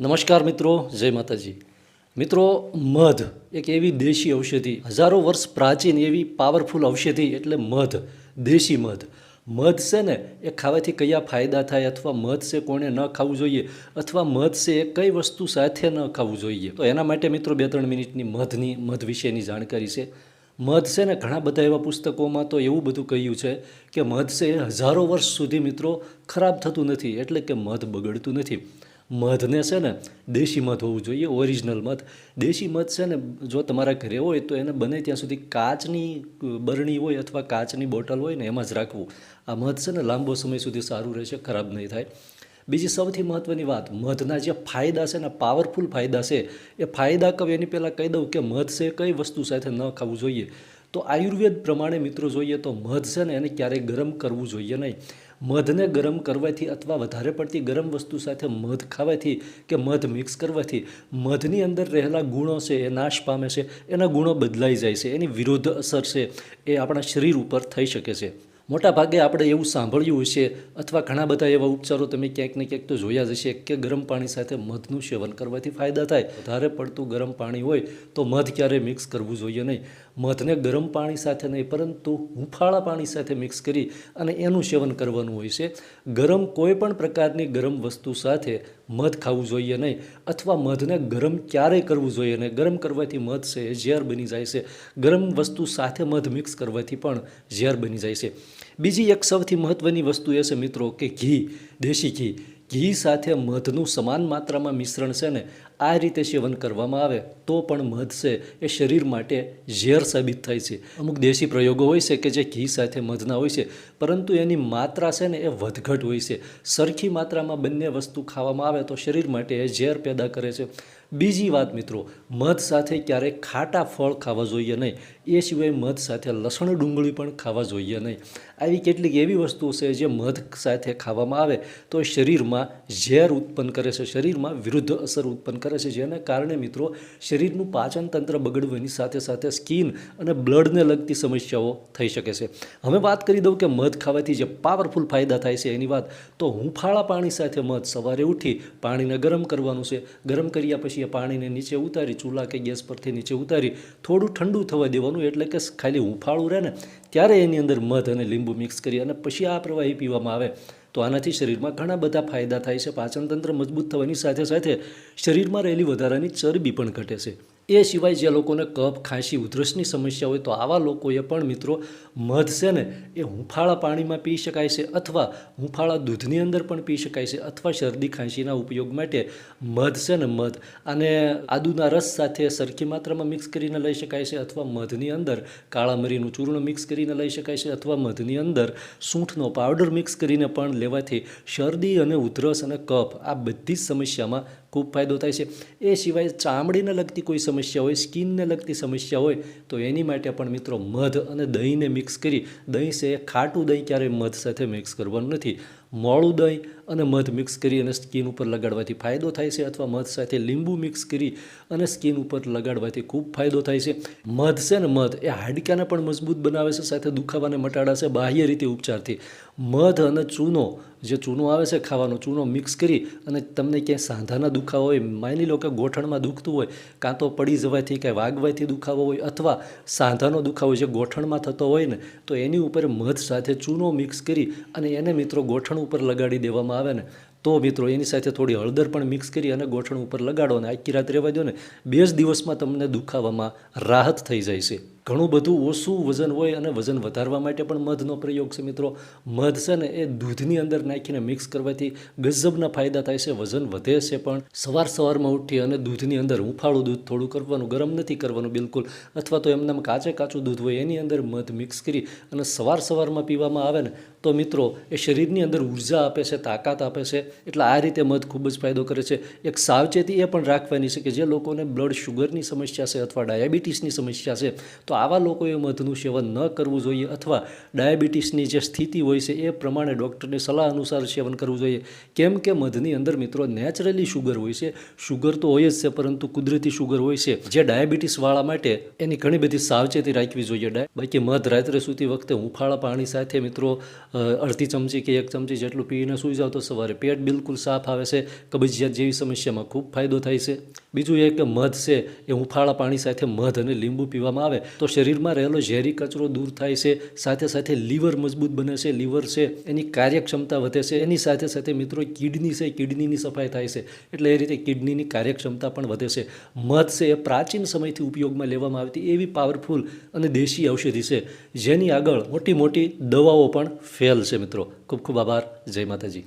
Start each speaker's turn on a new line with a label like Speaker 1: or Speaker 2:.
Speaker 1: નમસ્કાર મિત્રો, જય માતાજી. મિત્રો, મધ એક એવી દેશી ઔષધિ, હજારો વર્ષ પ્રાચીન એવી પાવરફુલ ઔષધિ એટલે મધ, દેશી મધ. મધ છે ને, એ ખાવાથી કયા ફાયદા થાય અથવા મધ છે કોણે ન ખાવું જોઈએ અથવા મધ છે એ કઈ વસ્તુ સાથે ન ખાવું જોઈએ? તો એના માટે મિત્રો બે ત્રણ મિનિટની મધની, મધ વિશેની જાણકારી છે. મધ છે ને, ઘણા બધા એવા પુસ્તકોમાં તો એવું બધું કહ્યું છે કે મધ છે એ હજારો વર્ષ સુધી મિત્રો ખરાબ થતું નથી, એટલે કે મધ બગડતું નથી. મધને છે ને, દેશી મધ હોવું જોઈએ ઓરિજિનલ મધ. દેશી મધ છે ને, જો તમારા ઘરે હોય તો એને બને ત્યાં સુધી કાચની બરણી હોય અથવા કાચની બોટલ હોય ને, એમાં જ રાખવું. આ મધ છે ને, લાંબો સમય સુધી સારું રહેશે, ખરાબ નહીં થાય. બીજી સૌથી મહત્ત્વની વાત, મધના જે ફાયદા છે ને પાવરફુલ ફાયદા છે, એ ફાયદા કહું, એની પહેલાં કહી દઉં કે મધ છે કઈ વસ્તુ સાથે ન ખાવું જોઈએ? તો આયુર્વેદ પ્રમાણે મિત્રો જોઈએ તો મધ છે ને, એને ક્યારેય ગરમ કરવું જોઈએ નહીં. મધને ગરમ કરવાથી અથવા વધારે પડતી ગરમ વસ્તુ સાથે મધ ખાવાથી કે મધ મિક્સ કરવાથી મધની અંદર રહેલા ગુણો છે, એ નાશ પામે છે, એના ગુણો બદલાઈ જાય છે, એની વિરોધ અસર છે, એ આપણા શરીર ઉપર થઈ શકે છે. મોટા ભાગે આપણે એવું સાંભળ્યું હશે અથવા ઘણા બધા એવા ઉપચારો તમે ક્યાંક ને ક્યાંક તો જોયા જ હશે કે ગરમ પાણી સાથે મધનું સેવન કરવાથી ફાયદા થાય. વધારે પડતું ગરમ પાણી હોય તો મધ ક્યારેય મિક્સ કરવું જોઈએ નહીં. મધને ગરમ પાણી સાથે નહીં, પરંતુ હુંફાળા પાણી સાથે મિક્સ કરી અને એનું સેવન કરવાનું હોય છે. ગરમ કોઈ પણ પ્રકારની ગરમ વસ્તુ સાથે મધ ખાવું જોઈએ નહીં, અથવા મધને ગરમ ક્યારેય કરવું જોઈએ નહીં. ગરમ કરવાથી મધ છે એ ઝેર બની જાય છે. ગરમ વસ્તુ સાથે મધ મિક્સ કરવાથી પણ ઝેર બની જાય છે. બીજી એક સૌથી મહત્ત્વની વસ્તુ એ છે, મિત્રો, કે ઘી, દેશી ઘી. ઘી સાથે મધનું સમાન માત્રામાં મિશ્રણ છે ને, આ રીતે સેવન કરવામાં આવે, તો પણ મધ છે એ શરીર માટે ઝેર સાબિત થાય છે. અમુક દેશી પ્રયોગો હોય છે કે જે ઘી સાથે મધના હોય છે, પરંતુ એની માત્રા છે ને એ વધઘટ હોય છે. સરખી માત્રામાં બંને વસ્તુ ખાવામાં આવે તો શરીર માટે એ ઝેર પેદા કરે છે. બીજી વાત મિત્રો, મધ સાથે ક્યારેય ખાટા ફળ ખાવા જોઈએ નહીં. એ સિવાય મધ સાથે લસણ ડુંગળી પણ ખાવા જોઈએ નહીં. આવી કેટલીક એવી વસ્તુઓ છે જે મધ સાથે ખાવામાં આવે તો શરીરમાં ઝેર ઉત્પન્ન કરે છે. શરીરમાં વિરુદ્ધ અસર ઉત્પન્ન કરે છે. જેના કારણે મિત્રો શરીરનું પાચન તંત્ર બગડવાની સાથે સાથે સ્કિન અને બ્લડને લગતી સમસ્યાઓ થઈ શકે છે. હવે વાત કરી દઉં કે મધ ખાવાથી જે પાવરફુલ ફાયદા થાય છે એની વાત, તો હુંફાળા પાણી સાથે મધ સવારે ઉઠી પાણીને ગરમ કરવાનું છે. ગરમ કર્યા પછી એ પાણીને નીચે ઉતારી, ચૂલા કે ગેસ પરથી નીચે ઉતારી, થોડું ઠંડુ થવા દેવાનું એટલે કે ખાલી હુંફાળું રહે ને, ત્યારે એની અંદર મધ અને લીંબુ મિક્સ કરી અને પછી આ પ્રવાહી પીવામાં આવે. તો આનાથી શરીરમાં ઘણા બધા ફાયદા થાય છે. પાચનતંત્ર મજબૂત થવાની સાથે સાથે શરીરમાં રહેલી વધારાની ચરબી પણ ઘટે છે. એ સિવાય જે લોકોને કફ, ખાંસી, ઉધરસની સમસ્યા હોય તો આવા લોકોએ પણ મિત્રો મધ છે ને એ હુંફાળા પાણીમાં પી શકાય છે અથવા હુંફાળા દૂધની અંદર પણ પી શકાય છે અથવા શરદી, ખાંસીના ઉપયોગ માટે મધ છે ને મધ. અને આદુના રસ સાથે સરખી માત્રામાં મિક્સ કરીને લઈ શકાય છે અથવા મધની અંદર કાળા મરીનું ચૂર્ણ મિક્સ કરીને લઈ શકાય છે અથવા મધની અંદર સૂંઠનો પાવડર મિક્સ કરીને પણ લેવાથી શરદી અને ઉધરસ અને કફ આ બધી જ સમસ્યામાં ખૂબ ફાયદો થાય છે. એ સિવાય ચામડીને લગતી કોઈ સમસ્યા હોય, સ્કિનને લગતી સમસ્યા હોય, તો એની માટે પણ મિત્રો મધ અને દહીંને મિક્સ કરી, દહીં છે ખાટું દહીં ક્યારેય મધ સાથે મિક્સ કરવાનું નથી. મોળું દહીં અને મધ મિક્સ કરી અને સ્કિન ઉપર લગાડવાથી ફાયદો થાય છે અથવા મધ સાથે લીંબુ મિક્સ કરી અને સ્કિન ઉપર લગાડવાથી ખૂબ ફાયદો થાય છે. મધ છે ને મધ એ હાડકાને પણ મજબૂત બનાવે છે, સાથે દુખાવાને મટાડાશે બાહ્ય રીતે ઉપચારથી. મધ અને ચૂનો, જે ચૂનો આવે છે ખાવાનો, ચૂનો મિક્સ કરી અને તમને ક્યાંય સાંધાના દુખાવો હોય, માની લો કે ગોઠણમાં દુખતું હોય, કાં તો પડી જવાથી, કાંઈ વાગવાથી દુખાવો હોય અથવા સાંધાનો દુખાવો જે ગોઠણમાં થતો હોય ને, તો એની ઉપર મધ સાથે ચૂનો મિક્સ કરી અને એને મિત્રો ગોઠણ ઉપર લગાડી દેવામાં આવે ને, તો મિત્રો એની સાથે થોડી હળદર પણ મિક્સ કરી અને ગોઠણ ઉપર લગાડો અને આખી રાત રહેવા દો ને, બે જ દિવસમાં તમને દુખાવામાં રાહત થઈ જાય છે. ઘણું બધું ઓછું વજન હોય અને વજન વધારવા માટે પણ મધનો પ્રયોગ છે મિત્રો. મધ છે ને એ દૂધની અંદર નાખીને મિક્સ કરવાથી ગજબના ફાયદા થાય છે, વજન વધે છે પણ. સવાર સવારમાં ઉઠી અને દૂધની અંદર હુંફાળું દૂધ થોડું કરવાનું, ગરમ નથી કરવાનું બિલકુલ. અથવા તો એમને કાચે કાચું દૂધ હોય એની અંદર મધ મિક્સ કરી અને સવાર સવારમાં પીવામાં આવે ને, તો મિત્રો એ શરીરની અંદર ઊર્જા આપે છે, તાકાત આપે છે. એટલે આ રીતે મધ ખૂબ જ ફાયદો કરે છે. એક સાવચેતી એ પણ રાખવાની છે કે જે લોકોને બ્લડ શુગરની સમસ્યા છે અથવા ડાયાબિટીસની સમસ્યા છે, તો તો આવા લોકોએ મધનું સેવન ન કરવું જોઈએ અથવા ડાયાબિટીસની જે સ્થિતિ હોય છે, એ પ્રમાણે ડૉક્ટરની સલાહ અનુસાર સેવન કરવું જોઈએ. કેમ કે મધની અંદર મિત્રો નેચરલી શુગર હોય છે. શુગર તો હોય જ છે, પરંતુ કુદરતી શુગર હોય છે. જે ડાયાબિટીસવાળા માટે એની ઘણી બધી સાવચેતી રાખવી જોઈએ. બાકી મધ રાત્રે સૂતી વખતે હુંફાળા પાણી સાથે મિત્રો અડધી ચમચી કે એક ચમચી જેટલું પીને સૂઈ જાવ તો સવારે પેટ બિલકુલ સાફ આવે છે. કબજિયાત જેવી સમસ્યામાં ખૂબ ફાયદો થાય છે. બીજું એ કે મધ છે, એ હુંફાળા પાણી સાથે મધ અને લીંબુ પીવામાં આવે. તો શરીરમાં રહેલો ઝેરી કચરો દૂર થાય છે, સાથે સાથે લીવર મજબૂત બને છે, લીવર છે, એની કાર્યક્ષમતા વધે છે, એની સાથે સાથે મિત્રો કિડની છે, કિડનીની સફાઈ થાય છે, એટલે એ રીતે કિડનીની કાર્યક્ષમતા પણ વધે છે. મધ છે એ પ્રાચીન સમયથી ઉપયોગમાં લેવામાં આવતી એવી પાવરફુલ અને દેશી ઔષધિ છે, જેની આગળ મોટી મોટી દવાઓ પણ ફેલ છે મિત્રો. ખૂબ ખૂબ આભાર. જય માતાજી.